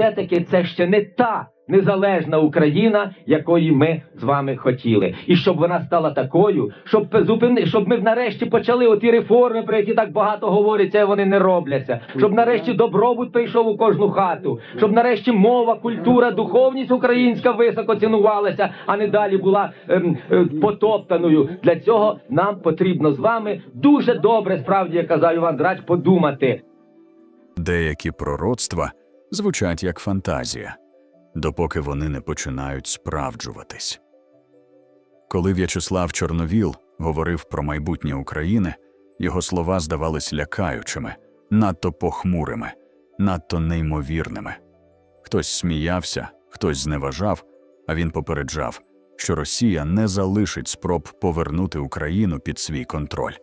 все-таки це ще не та незалежна Україна, якої ми з вами хотіли. І щоб вона стала такою, щоб зупини, щоб ми нарешті почали оті реформи, про які так багато говориться, а вони не робляться. Щоб нарешті добробут прийшов у кожну хату, щоб нарешті мова, культура, духовність українська високо цінувалася, а не далі була ем, е, потоптаною. Для цього нам потрібно з вами дуже добре, справді як казав Іван Драч, подумати. Деякі пророцтва звучать як фантазія, допоки вони не починають справджуватись. Коли В'ячеслав Чорновіл говорив про майбутнє України, його слова здавались лякаючими, надто похмурими, надто неймовірними. Хтось сміявся, хтось зневажав, а він попереджав, що Росія не залишить спроб повернути Україну під свій контроль.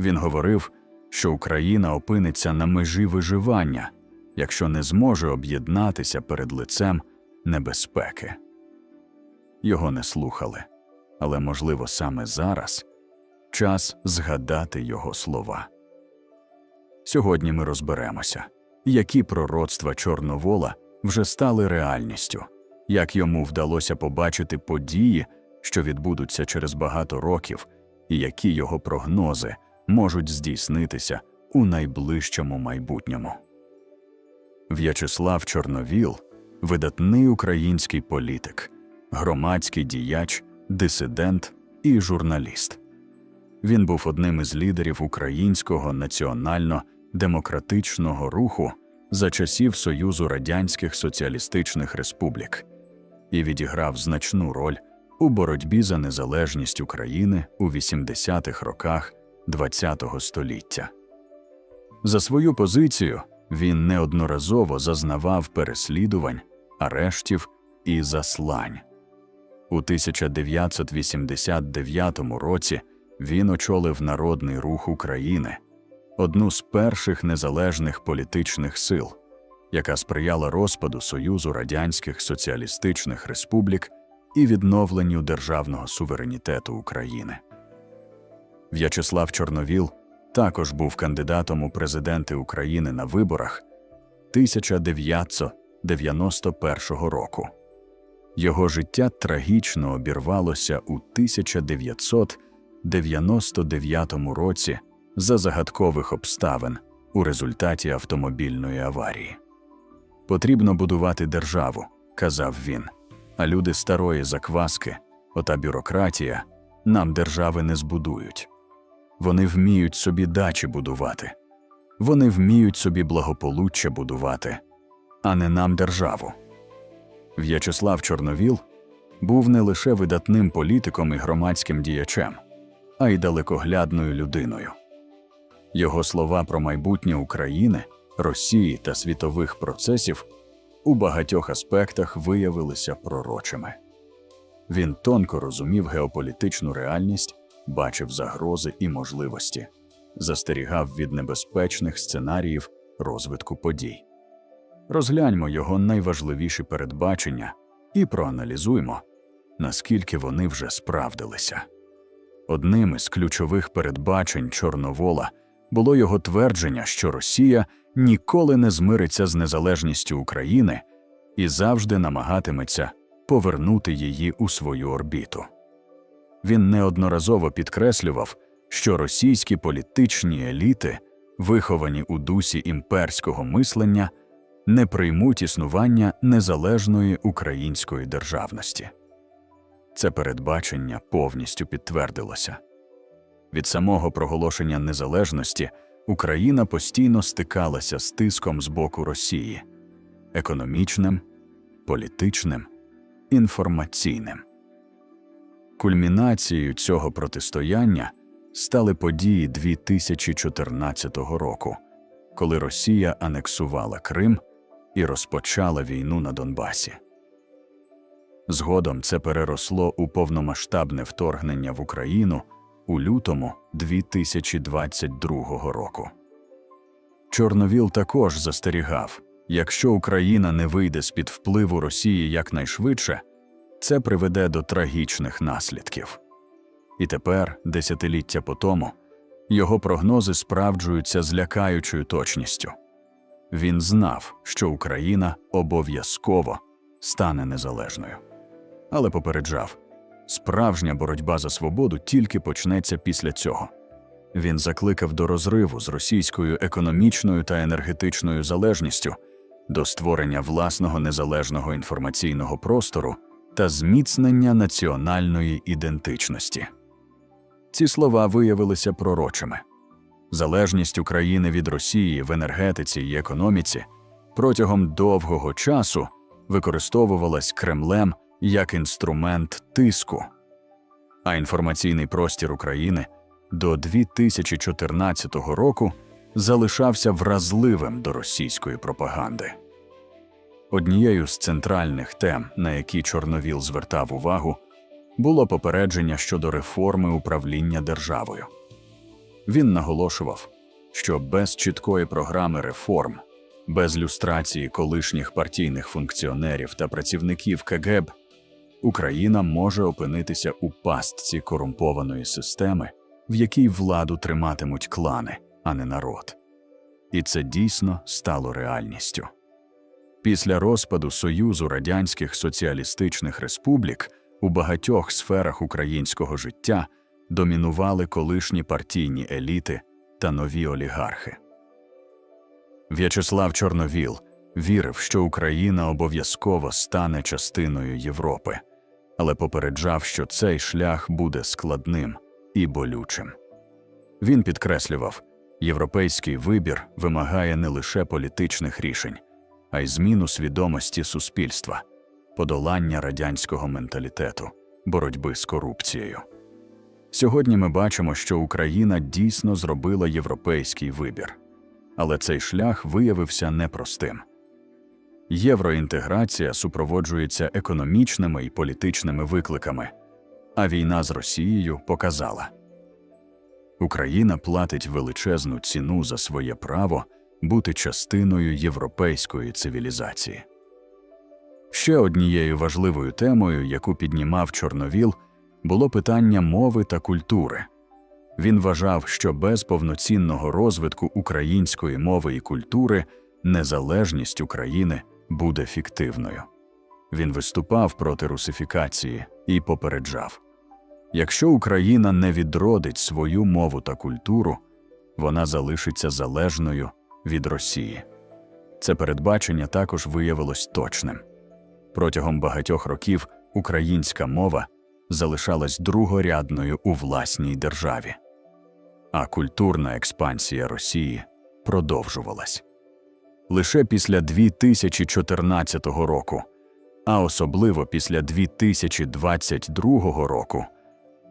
Він говорив, що Україна опиниться на межі виживання, якщо не зможе об'єднатися перед лицем небезпеки. Його не слухали, але, можливо, саме зараз час згадати його слова. Сьогодні ми розберемося, які пророцтва Чорновола вже стали реальністю, як йому вдалося побачити події, що відбудуться через багато років, і які його прогнози можуть здійснитися у найближчому майбутньому. В'ячеслав Чорновіл видатний український політик, громадський діяч, дисидент і журналіст. Він був одним із лідерів українського національно-демократичного руху за часів Союзу Радянських Соціалістичних Республік і відіграв значну роль у боротьбі за незалежність України у 80-х роках ХХ століття. За свою позицію він неодноразово зазнавав переслідувань, арештів і заслань. У 1989 році він очолив Народний рух України, одну з перших незалежних політичних сил, яка сприяла розпаду Союзу Радянських Соціалістичних Республік і відновленню державного суверенітету України. В'ячеслав Чорновіл також був кандидатом у президенти України на виборах 1991 року. Його життя трагічно обірвалося у 1999 році за загадкових обставин у результаті автомобільної аварії. Потрібно будувати державу, казав він, а люди старої закваски, ота бюрократія, нам держави не збудують. Вони вміють собі дачі будувати, вони вміють собі благополуччя будувати, а не нам державу. В'ячеслав Чорновіл був не лише видатним політиком і громадським діячем, а й далекоглядною людиною. Його слова про майбутнє України, Росії та світових процесів у багатьох аспектах виявилися пророчими. Він тонко розумів геополітичну реальність, бачив загрози і можливості, застерігав від небезпечних сценаріїв розвитку подій. Розгляньмо його найважливіші передбачення і проаналізуймо, наскільки вони вже справдилися. Одним із ключових передбачень Чорновола було його твердження, що Росія ніколи не змириться з незалежністю України і завжди намагатиметься повернути її у свою орбіту. Він неодноразово підкреслював, що російські політичні еліти, виховані у дусі імперського мислення, не приймуть існування незалежної української державності. Це передбачення повністю підтвердилося. Від самого проголошення незалежності Україна постійно стикалася з тиском з боку Росії економічним, політичним, інформаційним. Кульмінацією цього протистояння стали події 2014 року, коли Росія анексувала Крим і розпочала війну на Донбасі. Згодом це переросло у повномасштабне вторгнення в Україну у лютому 2022 року. Чорновіл також застерігав якщо Україна не вийде з під впливу Росії якнайшвидше, це приведе до трагічних наслідків. І тепер, десятиліття по тому, його прогнози справджуються з лякаючою точністю. Він знав, що Україна обов'язково стане незалежною. Але попереджав справжня боротьба за свободу тільки почнеться після цього. Він закликав до розриву з російською економічною та енергетичною залежністю, до створення власного незалежного інформаційного простору та зміцнення національної ідентичності. Ці слова виявилися пророчими. Залежність України від Росії в енергетиці і економіці протягом довгого часу використовувалась Кремлем як інструмент тиску, а інформаційний простір України до 2014 року залишався вразливим до російської пропаганди. Однією з центральних тем, на які Чорновіл звертав увагу, було попередження щодо реформи управління державою. Він наголошував, що без чіткої програми реформ, без люстрації колишніх партійних функціонерів та працівників КГБ, Україна може опинитися у пастці корумпованої системи, в якій владу триматимуть клани, а не народ. І це дійсно стало реальністю. Після розпаду Союзу Радянських Соціалістичних Республік у багатьох сферах українського життя домінували колишні партійні еліти та нові олігархи. В'ячеслав Чорновіл вірив, що Україна обов'язково стане частиною Європи, але попереджав, що цей шлях буде складним і болючим. Він підкреслював, європейський вибір вимагає не лише політичних рішень, а й зміну свідомості суспільства, подолання радянського менталітету, боротьби з корупцією. Сьогодні ми бачимо, що Україна дійсно зробила європейський вибір, але цей шлях виявився непростим. Євроінтеграція супроводжується економічними і політичними викликами, а війна з Росією показала Україна платить величезну ціну за своє право бути частиною європейської цивілізації. Ще однією важливою темою, яку піднімав Чорновіл, було питання мови та культури. Він вважав, що без повноцінного розвитку української мови і культури незалежність України буде фіктивною. Він виступав проти русифікації і попереджав якщо Україна не відродить свою мову та культуру, вона залишиться залежною від Росії. Це передбачення також виявилось точним. Протягом багатьох років українська мова залишалась другорядною у власній державі, а культурна експансія Росії продовжувалась. Лише після 2014 року, а особливо після 2022 року,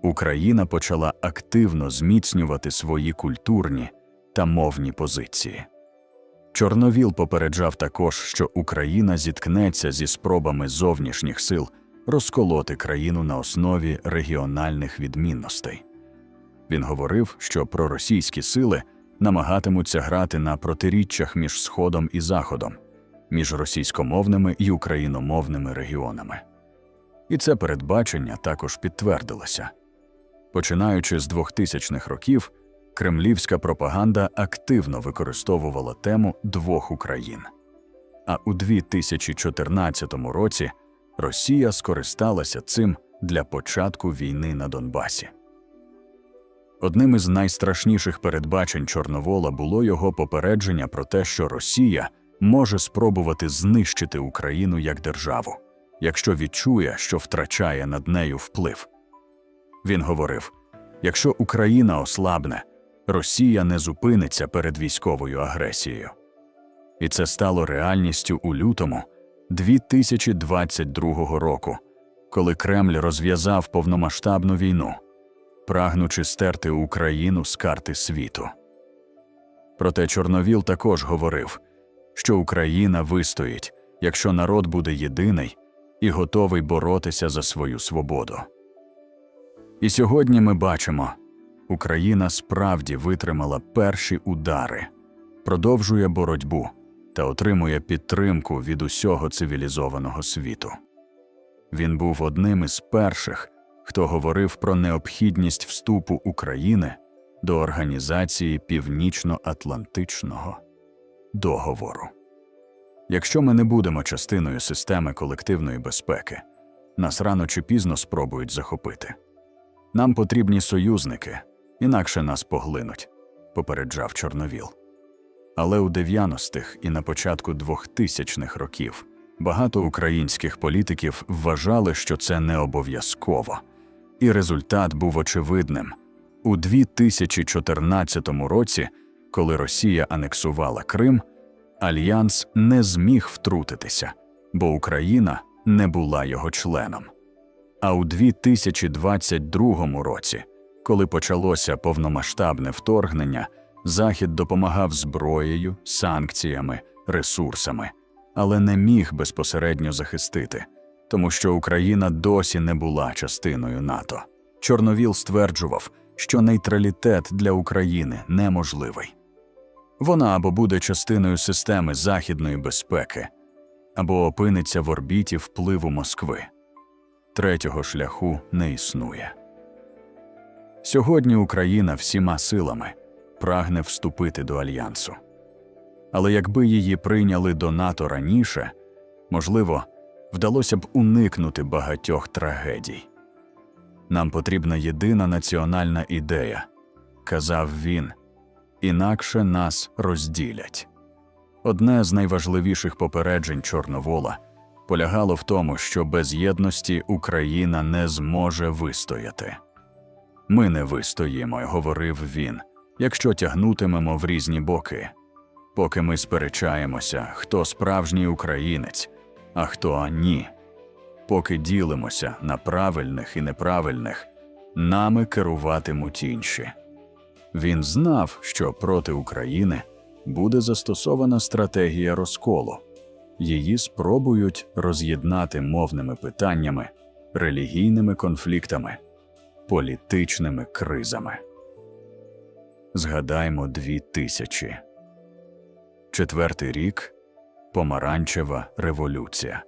Україна почала активно зміцнювати свої культурні та мовні позиції. Чорновіл попереджав також, що Україна зіткнеться зі спробами зовнішніх сил розколоти країну на основі регіональних відмінностей. Він говорив, що проросійські сили намагатимуться грати на протиріччях між Сходом і Заходом, між російськомовними і україномовними регіонами. І це передбачення також підтвердилося. Починаючи з 2000-х років, кремлівська пропаганда активно використовувала тему двох Україн. А у 2014 році Росія скористалася цим для початку війни на Донбасі. Одним із найстрашніших передбачень Чорновола було його попередження про те, що Росія може спробувати знищити Україну як державу, якщо відчує, що втрачає над нею вплив. Він говорив: якщо Україна ослабне, Росія не зупиниться перед військовою агресією. І це стало реальністю у лютому 2022 року, коли Кремль розв'язав повномасштабну війну, прагнучи стерти Україну з карти світу. Проте Чорновіл також говорив, що Україна вистоїть, якщо народ буде єдиний і готовий боротися за свою свободу. І сьогодні ми бачимо, Україна справді витримала перші удари, продовжує боротьбу та отримує підтримку від усього цивілізованого світу. Він був одним із перших, хто говорив про необхідність вступу України до Організації Північно-Атлантичного договору. Якщо ми не будемо частиною системи колективної безпеки, нас рано чи пізно спробують захопити. Нам потрібні союзники, інакше нас поглинуть, попереджав Чорновіл. Але у 90-х і на початку 2000-х років багато українських політиків вважали, що це не обов'язково, і результат був очевидним. У 2014 році, коли Росія анексувала Крим, Альянс не зміг втрутитися, бо Україна не була його членом. А у 2022 році, коли почалося повномасштабне вторгнення, Захід допомагав зброєю, санкціями, ресурсами, але не міг безпосередньо захистити, тому що Україна досі не була частиною НАТО. Чорновіл стверджував, що нейтралітет для України неможливий. Вона або буде частиною системи західної безпеки, або опиниться в орбіті впливу Москви. Третього шляху не існує. Сьогодні Україна всіма силами прагне вступити до альянсу. Але якби її прийняли до НАТО раніше, можливо, вдалося б уникнути багатьох трагедій. Нам потрібна єдина національна ідея, казав він, інакше нас розділять. Одне з найважливіших попереджень Чорновола полягало в тому, що без єдності Україна не зможе вистояти. Ми не вистоїмо, говорив він, якщо тягнутимемо в різні боки. Поки ми сперечаємося, хто справжній українець, а хто ні. Поки ділимося на правильних і неправильних, нами керуватимуть інші. Він знав, що проти України буде застосована стратегія розколу. Її спробують роз'єднати мовними питаннями, релігійними конфліктами, політичними кризами. Згадаймо дві тисячі. Четвертий рік Помаранчева революція.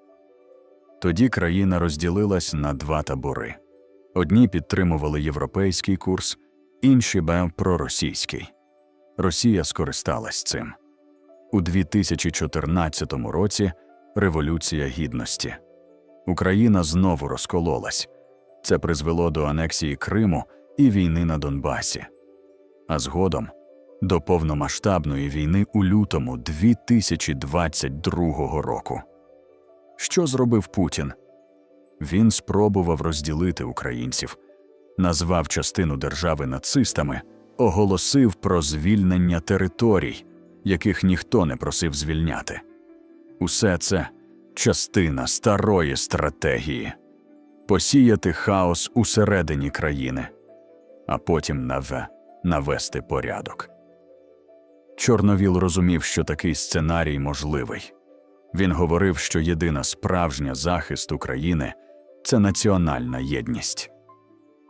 Тоді країна розділилась на два табори. Одні підтримували європейський курс, інші б проросійський. Росія скористалась цим. У 2014 році Революція Гідності. Україна знову розкололась. Це призвело до анексії Криму і війни на Донбасі. А згодом до повномасштабної війни у лютому 2022 року. Що зробив Путін? Він спробував розділити українців, назвав частину держави нацистами, оголосив про звільнення територій, яких ніхто не просив звільняти. Усе це частина старої стратегії посіяти хаос усередині країни, а потім наве навести порядок. Чорновіл розумів, що такий сценарій можливий. Він говорив, що єдина справжня захист України це національна єдність.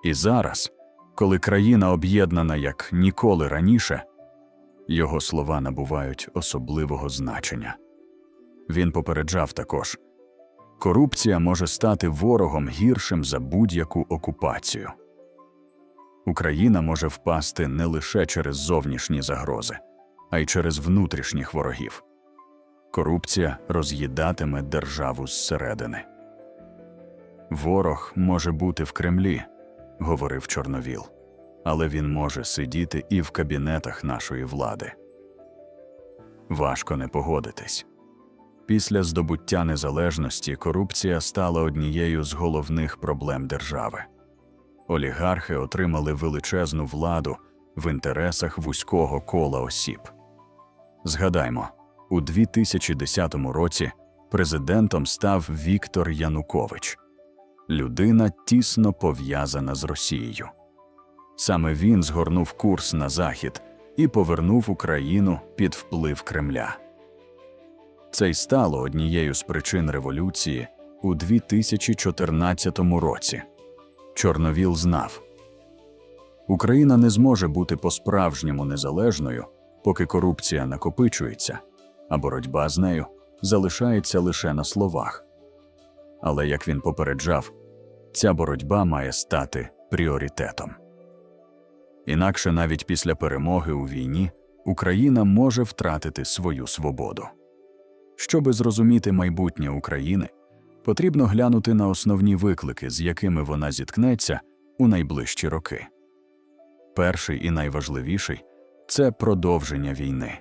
І зараз, коли країна об'єднана як ніколи раніше, його слова набувають особливого значення. Він попереджав також корупція може стати ворогом гіршим за будь-яку окупацію. Україна може впасти не лише через зовнішні загрози, а й через внутрішніх ворогів. Корупція роз'їдатиме державу зсередини. Ворог може бути в Кремлі, говорив Чорновіл, але він може сидіти і в кабінетах нашої влади. Важко не погодитись. Після здобуття незалежності корупція стала однією з головних проблем держави. Олігархи отримали величезну владу в інтересах вузького кола осіб. Згадаймо, у 2010 році президентом став Віктор Янукович, людина тісно пов'язана з Росією. Саме він згорнув курс на захід і повернув Україну під вплив Кремля. Це й стало однією з причин революції у 2014 році. Чорновіл знав Україна не зможе бути по-справжньому незалежною, поки корупція накопичується, а боротьба з нею залишається лише на словах. Але як він попереджав, ця боротьба має стати пріоритетом. Інакше навіть після перемоги у війні Україна може втратити свою свободу. Щоби зрозуміти майбутнє України, потрібно глянути на основні виклики, з якими вона зіткнеться у найближчі роки. Перший і найважливіший це продовження війни.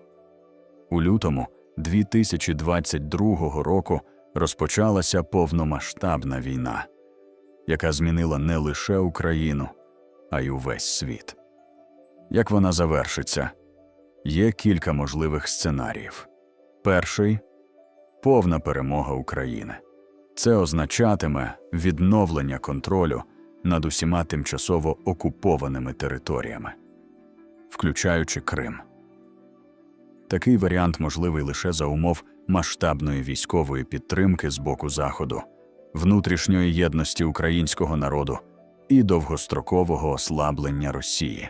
У лютому 2022 року розпочалася повномасштабна війна, яка змінила не лише Україну, а й увесь світ. Як вона завершиться? Є кілька можливих сценаріїв. Перший повна перемога України. Це означатиме відновлення контролю над усіма тимчасово окупованими територіями, включаючи Крим. Такий варіант можливий лише за умов масштабної військової підтримки з боку Заходу, внутрішньої єдності українського народу і довгострокового ослаблення Росії.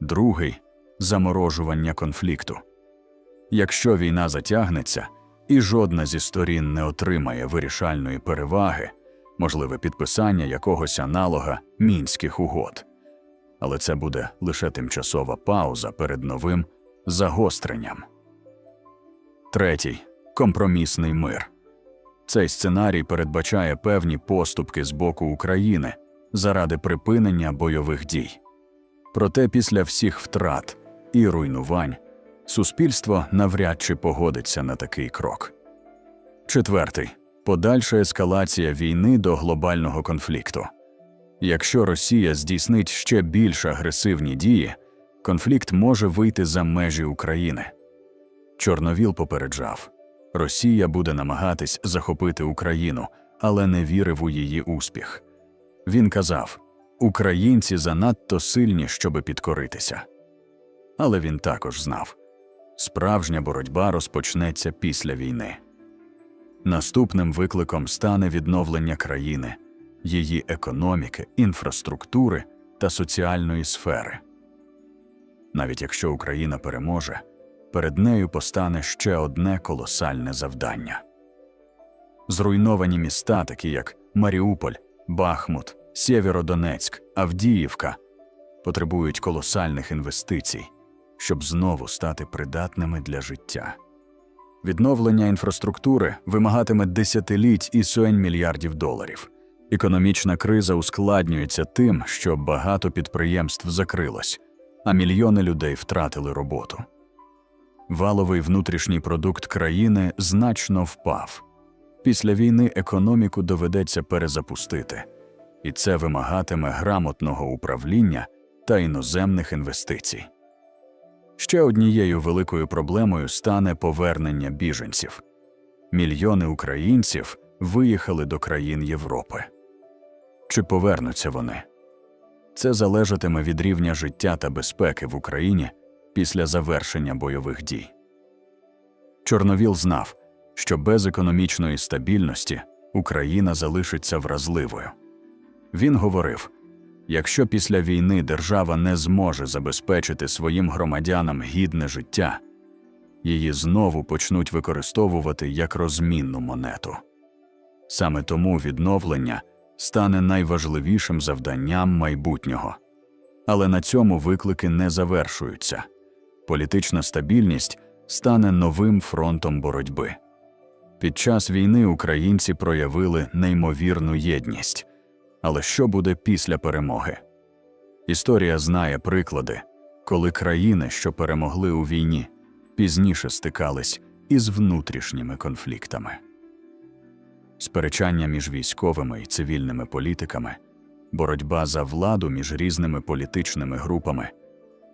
Другий заморожування конфлікту. Якщо війна затягнеться і жодна зі сторін не отримає вирішальної переваги, можливе підписання якогось аналога мінських угод. Але це буде лише тимчасова пауза перед новим загостренням. Третій компромісний мир. Цей сценарій передбачає певні поступки з боку України заради припинення бойових дій. Проте після всіх втрат і руйнувань суспільство навряд чи погодиться на такий крок. Четвертий подальша ескалація війни до глобального конфлікту. Якщо Росія здійснить ще більш агресивні дії, конфлікт може вийти за межі України. Чорновіл попереджав Росія буде намагатись захопити Україну, але не вірив у її успіх. Він казав Українці занадто сильні, щоби підкоритися. Але він також знав справжня боротьба розпочнеться після війни. Наступним викликом стане відновлення країни, її економіки, інфраструктури та соціальної сфери. Навіть якщо Україна переможе, перед нею постане ще одне колосальне завдання. Зруйновані міста, такі як Маріуполь, Бахмут, Сєвєродонецьк, Авдіївка, потребують колосальних інвестицій, щоб знову стати придатними для життя. Відновлення інфраструктури вимагатиме десятиліть і сотень мільярдів доларів. Економічна криза ускладнюється тим, що багато підприємств закрилось, а мільйони людей втратили роботу. Валовий внутрішній продукт країни значно впав. Після війни економіку доведеться перезапустити, і це вимагатиме грамотного управління та іноземних інвестицій. Ще однією великою проблемою стане повернення біженців. Мільйони українців виїхали до країн Європи. Чи повернуться вони? Це залежатиме від рівня життя та безпеки в Україні після завершення бойових дій. Чорновіл знав, що без економічної стабільності Україна залишиться вразливою. Він говорив якщо після війни держава не зможе забезпечити своїм громадянам гідне життя, її знову почнуть використовувати як розмінну монету. Саме тому відновлення стане найважливішим завданням майбутнього. Але на цьому виклики не завершуються. Політична стабільність стане новим фронтом боротьби. Під час війни українці проявили неймовірну єдність. Але що буде після перемоги? Історія знає приклади, коли країни, що перемогли у війні, пізніше стикались із внутрішніми конфліктами. Сперечання між військовими і цивільними політиками, боротьба за владу між різними політичними групами,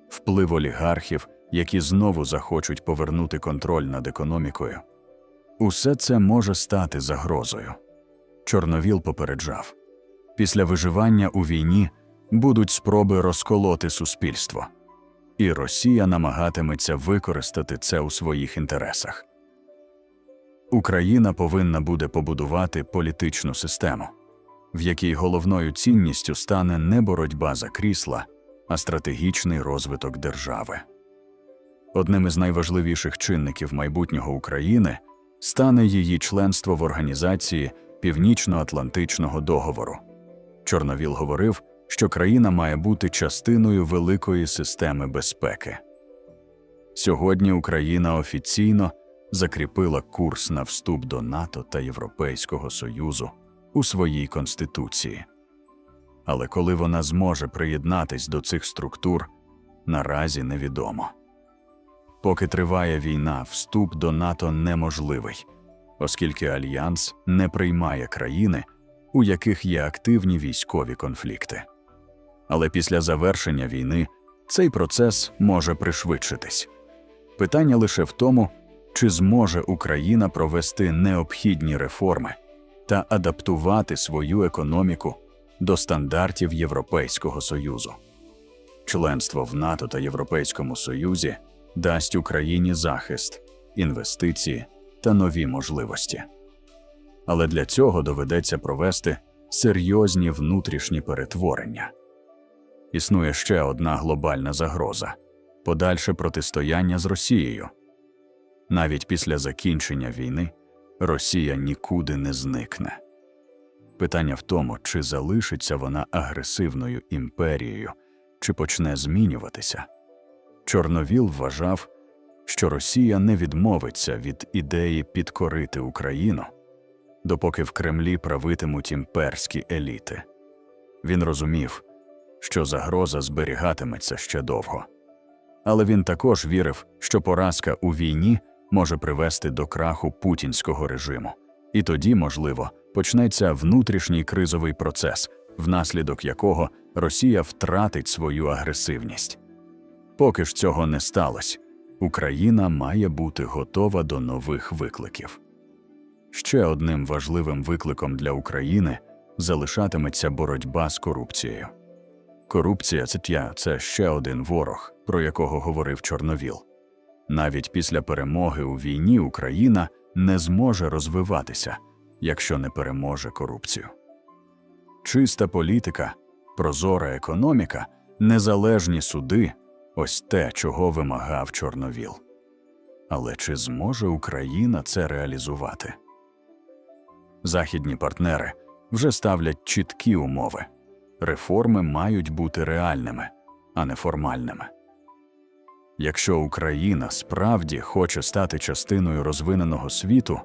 вплив олігархів, які знову захочуть повернути контроль над економікою. Усе це може стати загрозою. Чорновіл попереджав після виживання у війні будуть спроби розколоти суспільство, і Росія намагатиметься використати це у своїх інтересах. Україна повинна буде побудувати політичну систему, в якій головною цінністю стане не боротьба за крісла, а стратегічний розвиток держави. Одним із найважливіших чинників майбутнього України стане її членство в організації Північно-Атлантичного договору. Чорновіл говорив, що країна має бути частиною великої системи безпеки. Сьогодні Україна офіційно закріпила курс на вступ до НАТО та Європейського Союзу у своїй конституції. Але коли вона зможе приєднатись до цих структур, наразі невідомо. Поки триває війна, вступ до НАТО неможливий, оскільки альянс не приймає країни, у яких є активні військові конфлікти. Але після завершення війни цей процес може пришвидшитись. Питання лише в тому, чи зможе Україна провести необхідні реформи та адаптувати свою економіку до стандартів Європейського Союзу. Членство в НАТО та Європейському Союзі дасть Україні захист, інвестиції та нові можливості. Але для цього доведеться провести серйозні внутрішні перетворення. Існує ще одна глобальна загроза подальше протистояння з Росією. Навіть після закінчення війни Росія нікуди не зникне. Питання в тому, чи залишиться вона агресивною імперією, чи почне змінюватися. Чорновіл вважав, що Росія не відмовиться від ідеї підкорити Україну, допоки в Кремлі правитимуть імперські еліти. Він розумів, що загроза зберігатиметься ще довго. Але він також вірив, що поразка у війні може привести до краху путінського режиму, і тоді, можливо, почнеться внутрішній кризовий процес, внаслідок якого Росія втратить свою агресивність. Поки ж цього не сталося, Україна має бути готова до нових викликів. Ще одним важливим викликом для України залишатиметься боротьба з корупцією. Корупція це це ще один ворог, про якого говорив Чорновіл. Навіть після перемоги у війні Україна не зможе розвиватися, якщо не переможе корупцію. Чиста політика, прозора економіка, незалежні суди ось те, чого вимагав Чорновіл. Але чи зможе Україна це реалізувати? Західні партнери вже ставлять чіткі умови реформи мають бути реальними, а не формальними. Якщо Україна справді хоче стати частиною розвиненого світу,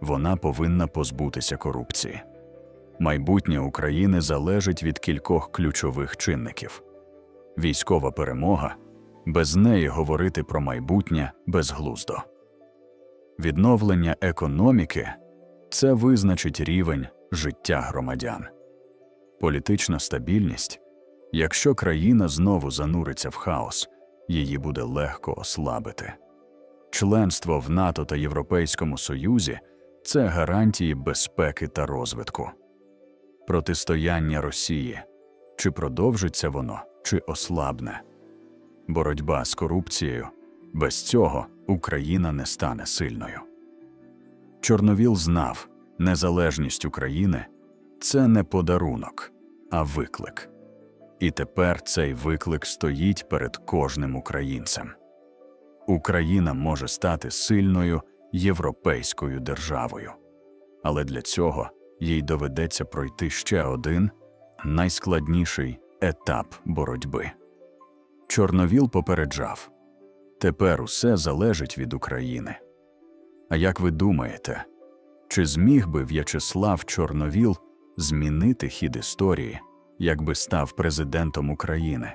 вона повинна позбутися корупції. Майбутнє України залежить від кількох ключових чинників. Військова перемога без неї говорити про майбутнє безглуздо. Відновлення економіки це визначить рівень життя громадян. Політична стабільність якщо країна знову зануриться в хаос, її буде легко ослабити. Членство в НАТО та Європейському Союзі це гарантії безпеки та розвитку. Протистояння Росії чи продовжиться воно, чи ослабне. Боротьба з корупцією без цього Україна не стане сильною. Чорновіл знав, незалежність України це не подарунок, а виклик. І тепер цей виклик стоїть перед кожним українцем. Україна може стати сильною європейською державою, але для цього їй доведеться пройти ще один найскладніший етап боротьби. Чорновіл попереджав тепер усе залежить від України. А як ви думаєте, чи зміг би В'ячеслав Чорновіл змінити хід історії, якби став президентом України?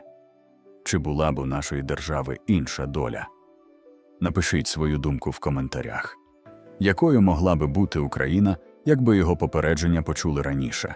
Чи була б у нашої держави інша доля? Напишіть свою думку в коментарях. Якою могла би бути Україна, якби його попередження почули раніше?